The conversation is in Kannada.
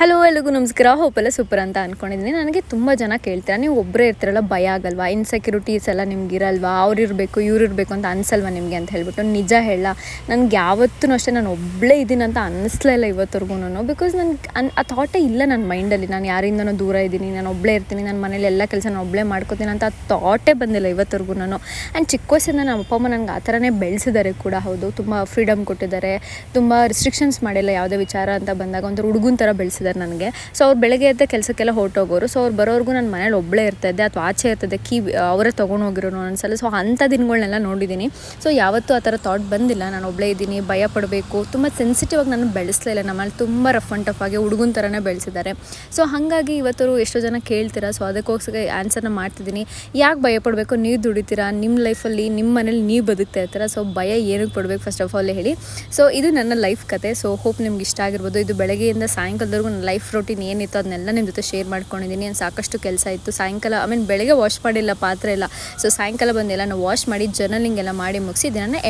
ಹಲೋ ಎಲ್ಲಿಗೂ ನಮಸ್ಕಾರ. ಹೋಪೆಲ್ಲ ಸೂಪರ್ ಅಂತ ಅಂದ್ಕೊಂಡಿದ್ದೀನಿ ನನಗೆ ತುಂಬ ಜನ ಕೇಳ್ತೀರಾ, ನೀವು ಒಬ್ಬರೇ ಇರ್ತೀರಲ್ಲ, ಭಯ ಆಗಲ್ವಾ? ಇನ್ಸೆಕ್ಯೂರಿಟೀಸ್ ಎಲ್ಲ ನಿಮ್ಗೆ ಇರಲ್ವಾ? ಅವ್ರು ಇರಬೇಕು, ಇವ್ರು ಇರಬೇಕು ಅಂತ ಅನ್ಸಲ್ವಾ ನಿಮಗೆ ಅಂತ ಹೇಳ್ಬಿಟ್ಟು ನಿಜ ಹೇಳ. ನನಗೆ ಯಾವತ್ತೂ ಅಷ್ಟೇ ನಾನು ಒಬ್ಬಳೇ ಇದ್ದೀನಿ ಅಂತ ಅನ್ನಿಸ್ಲೇ ಇಲ್ಲ ನಾನು ಬಿಕಾಸ್ ನನಗೆ ಅನ್, ಆ ಥಾಟೇ ಇಲ್ಲ ನನ್ನ ಮೈಂಡಲ್ಲಿ ನಾನು ಯಾರಿಂದನೂ ದೂರ ಇದ್ದೀನಿ, ನಾನು ಒಬ್ಬಳೇ ಇರ್ತೀನಿ ನನ್ನ ಮನೇಲಿ ಎಲ್ಲ ಕೆಲಸ ನಾನು ಒಬ್ಬಳೇ ಮಾಡ್ಕೋತೀನಿ ಅಂತ ಥಾಟೇ ಬಂದಿಲ್ಲ ಇವತ್ತರೆಗೂ ನಾನು ಆ್ಯಂಡ್ ಚಿಕ್ಕ ವಯಸ್ಸಿಂದ ನಮ್ಮ ಅಪ್ಪ, ಅಮ್ಮ ನನಗೆ ಆ ಥರನೇ ಬೆಳೆಸಿದ್ದಾರೆ ಕೂಡ ಹೌದು. ತುಂಬ ಫ್ರೀಡಮ್ ಕೊಟ್ಟಿದ್ದಾರೆ ತುಂಬ ರಿಸ್ಟ್ರಿಕ್ಷನ್ಸ್ ಮಾಡಿಲ್ಲ ಯಾವುದೇ ವಿಚಾರ ಅಂತ ಬಂದಾಗ. ಒಂಥರ ಹುಡುಗನ ಥರ ಬೆಳೆಸಿದ್ದಾರೆ ನನಗೆ. ಸೊ ಅವ್ರು ಬೆಳಗ್ಗೆ ಎದ್ದ ಕೆಲಸಕ್ಕೆಲ್ಲ ಹೊರಟೋಗೋರು. ಸೊ ಅವ್ರು ಬರೋವರೆಗೂ ನನ್ನ ಮನೇಲಿ ಒಬ್ಬಳೇ ಇರ್ತಾಯಿದ್ದೆ ಅಥವಾ ಆಚೆ ಇರ್ತದೆ ಕೀ ಅವರೇ ತೊಗೊಂಡು ಹೋಗಿರೋನು ಅನ್ಸಲ್ಲ. ಸೊ ಅಂಥ ದಿನಗಳನ್ನೆಲ್ಲ ನೋಡಿದ್ದೀನಿ. ಸೊ ಯಾವತ್ತೂ ಆ ಥರ ಥಾಟ್ ಬಂದಿಲ್ಲ. ನಾನು ಒಬ್ಬಳೇ ಇದ್ದೀನಿ. ಭಯ ಪಡಬೇಕು. ತುಂಬ ಸೆನ್ಸಿಟಿವ್ ಆಗಿ ನಾನು ಬೆಳೆಸಲಿಲ್ಲ ನಮ್ಮಲ್ಲಿ ತುಂಬ ರಫ್ ಆ್ಯಂಡ್ ಟಫ್ ಆಗಿ ಹುಡುಗನ ಥರನೇ ಬೆಳೆಸಿದ್ದಾರೆ. ಸೊ ಹಾಗಾಗಿ ಇವತ್ತು ಎಷ್ಟೋ ಜನ ಕೇಳ್ತೀರಾ? ಸೊ ಅದಕ್ಕೋಸ್ಕರ ಆನ್ಸರ್ನ ಮಾಡ್ತಿದ್ದೀನಿ. ಯಾಕೆ ಭಯ ಪಡಬೇಕು? ನೀವು ದುಡಿತೀರಾ? ನಿಮ್ಮ ಲೈಫಲ್ಲಿ ನಿಮ್ಮ ಮನೇಲಿ ನೀವು ಬದುಕ್ತಾ ಇರ್ತೀರ? ಸೊ ಭಯ ಏನಕ್ಕೆ ಪಡಬೇಕು? ಫಸ್ಟ್ ಆಫ್ ಆಲ್ ಹೇಳಿ. ಸೊ ಇದು ನನ್ನ ಲೈಫ್ ಕತೆ. ಸೊ ಹೋಪ್ ನಿಮ್ಗೆ ಇಷ್ಟ ಆಗಿರ್ಬೋದು. ಇದು ಬೆಳಗ್ಗೆಯಿಂದ ಸಾಯಂಕಾಲದವರೆಗೂ ಲೈಫ್ ರೊಟೀನ್ ಏನಿತ್ತು ಅದನ್ನೆಲ್ಲ ನಿಮ್ಮ ಜೊತೆ ಶೇರ್ ಮಾಡ್ಕೊಂಡಿದ್ದೀನಿ. ನಾನು ಸಾಕಷ್ಟು ಕೆಲಸ ಇತ್ತು. ಸಾಯಂಕಾಲ ಐ ಮೀನ್ ಬೆಳಗ್ಗೆ ವಾಶ್ ಮಾಡಿಲ್ಲ ಪಾತ್ರೆ ಇಲ್ಲ ಸೊ ಸಾಯಂಕಾಲ ಬಂದೆಲ್ಲ ನಾನು ವಾಶ್ ಮಾಡಿ ಜರ್ನಲಿಂಗ್ ಎಲ್ಲ ಮಾಡಿ ಮುಗಿಸಿ ದಿನ